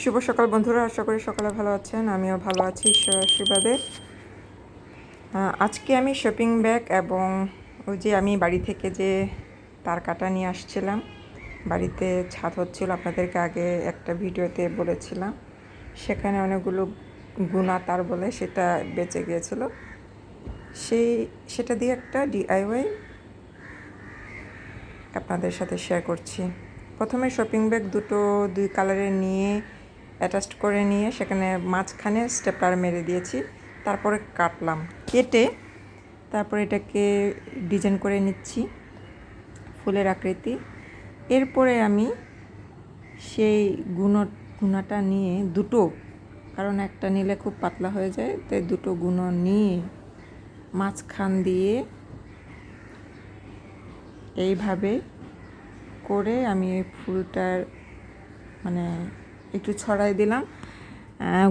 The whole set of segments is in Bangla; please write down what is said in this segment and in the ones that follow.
শুভ সকাল বন্ধুরা, আশা করি সকালে ভালো আছেন, আমিও ভালো আছি ঈশ্বর আশীর্বাদে। আজকে আমি শপিং ব্যাগ এবং ওই যে আমি বাড়ি থেকে যে তার কাটা নিয়ে আসছিলাম, বাড়িতে ছাদ হচ্ছিল, আপনাদেরকে আগে একটা ভিডিওতে বলেছিলাম, সেখানে অনেকগুলো গুণা তার বলে সেটা বেঁচে গিয়েছিল। সেই, সেটা দিয়ে একটা ডিআইওয়াই আপনাদের সাথে শেয়ার করছি। প্রথমে শপিং ব্যাগ দুটো দুই কালারের নিয়ে অ্যাটাচড করে নিয়ে সেখানে মাঝখানে স্টেপলার মেরে দিয়েছি, তারপরে কাটলাম, কেটে তারপরে এটাকে ডিজাইন করে নিচ্ছি ফুলের আকৃতি। এরপরে আমি সেই গুণ, গুণাটা নিয়ে দুটো, কারণ একটা নিলে খুব পাতলা হয়ে যায়, তাই দুটো গুণ নিয়ে মাঝখান দিয়ে এইভাবে করে আমি ফুলটার মানে একটু ছড়াই দিলাম।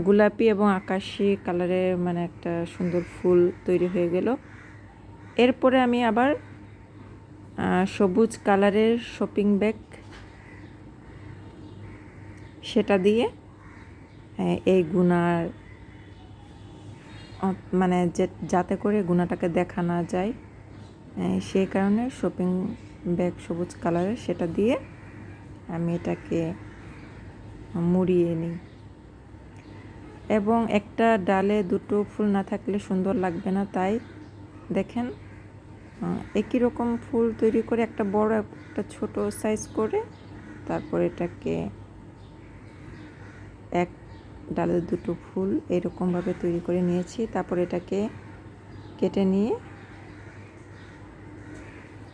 গোলাপি এবং আকাশি কালারের মানে একটা সুন্দর ফুল তৈরি হয়ে গেল। এরপরে আমি আবার সবুজ কালারের শপিং ব্যাগ সেটা দিয়ে এই আহ, মানে যে- যাতে করে গুণাটাকে দেখা না যায় সেই কারণে শপিং ব্যাগ সবুজ কালারের সেটা দিয়ে আমি এটাকে মুড়িয়ে নিই। এবং একটা ডালে দুটো ফুল না থাকলে সুন্দর লাগবে না, তাই দেখেন একই রকম ফুল তৈরি করে একটা বড়, একটা ছোট সাইজ করে তারপর এটাকে এক ডালে দুটো ফুল এরকমভাবে তৈরি করে নিয়েছি। তারপর এটাকে কেটে নিয়ে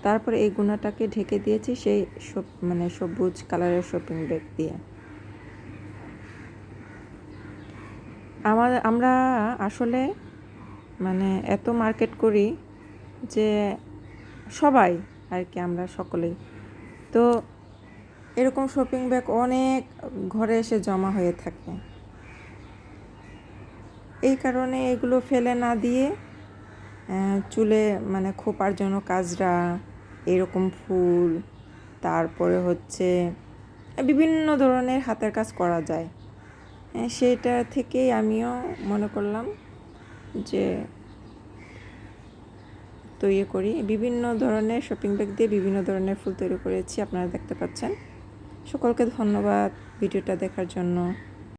তারপরে এই গুণাটাকে ঢেকে দিয়েছি সেই সব মানে সবুজ কালারের শপিং ব্যাগ দিয়ে। আমার, আমরা আসলে মানে এত মার্কেট করি যে সবাই আর কি আমরা সকলেই। তো এরকম শপিং ব্যাগ অনেক ঘরে এসে জমা হয়ে থাকে। এই কারণে এগুলো ফেলে না দিয়ে চুলে মানে খোপার জন্য কাজরা, এরকম ফুল, তারপরে হচ্ছে বিভিন্ন ধরনের হাতের কাজ করা যায়। সেটা থেকেই আমিও মনে করলাম যে তৈরি করি। বিভিন্ন ধরনের শপিং ব্যাগ দিয়ে বিভিন্ন ধরনের ফুল তৈরি করেছি, আপনারা দেখতে পাচ্ছেন। সকলকে ধন্যবাদ ভিডিওটা দেখার জন্য।